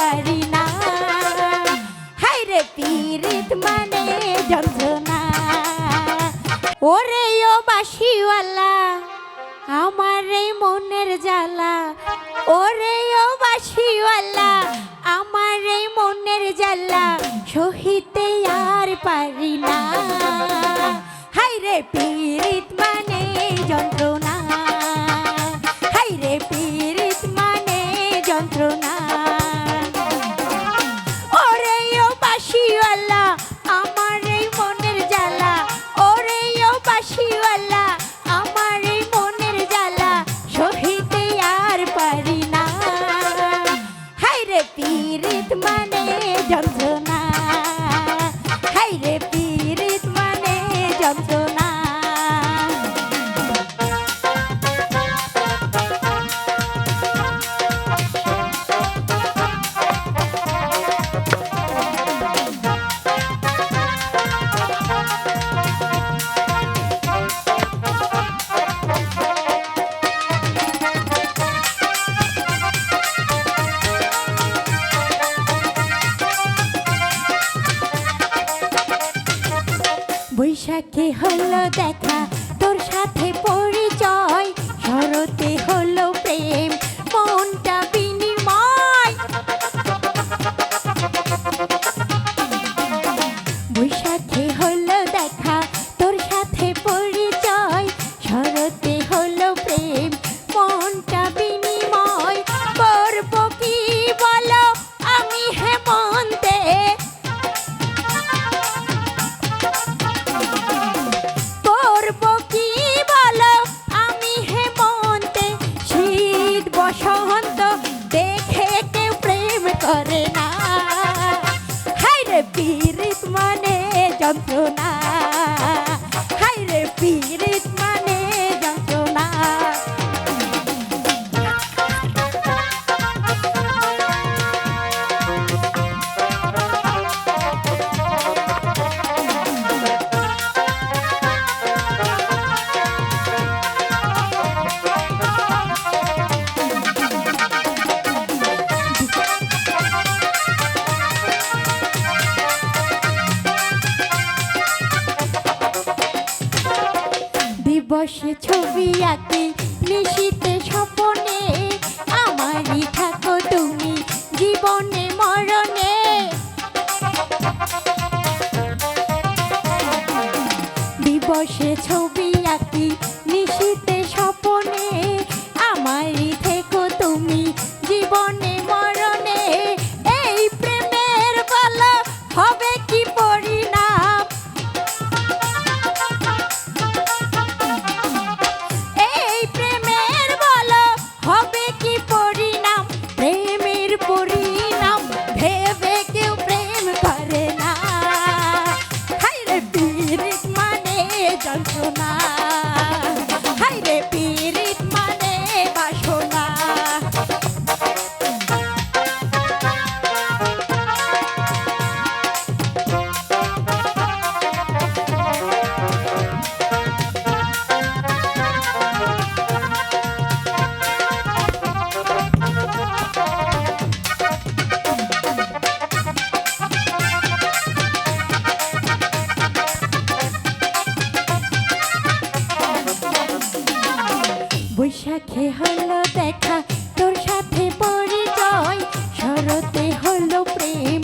পারি না। পীরিত মানে যন্ত্রণা। ও বাসিওয়ালা জ্বালা। বাসিওয়ালা জ্বালা। আর পারি না। পীরিত মানে যন্ত্রণা। মানে যন্ত্রণা। মানে হলো দেখা তোর সাথে পরিচয়। শরতে হলো পীড়িত মানে যন্ত্রণা দিবসে ছবি আঁকি, নিশিতে স্বপনে, আমারই থাকো তুমি জীবনে, মরণে। দিবসে ছবি আঁকি, নিশিতে স্বপনে আমারই ভেবে কেউ প্রেম করে না হাইরে পীড়িত মানে যন্ত্রণা হলো দেখা তোর সাথে পরিচয় শরতে হলো প্রেম।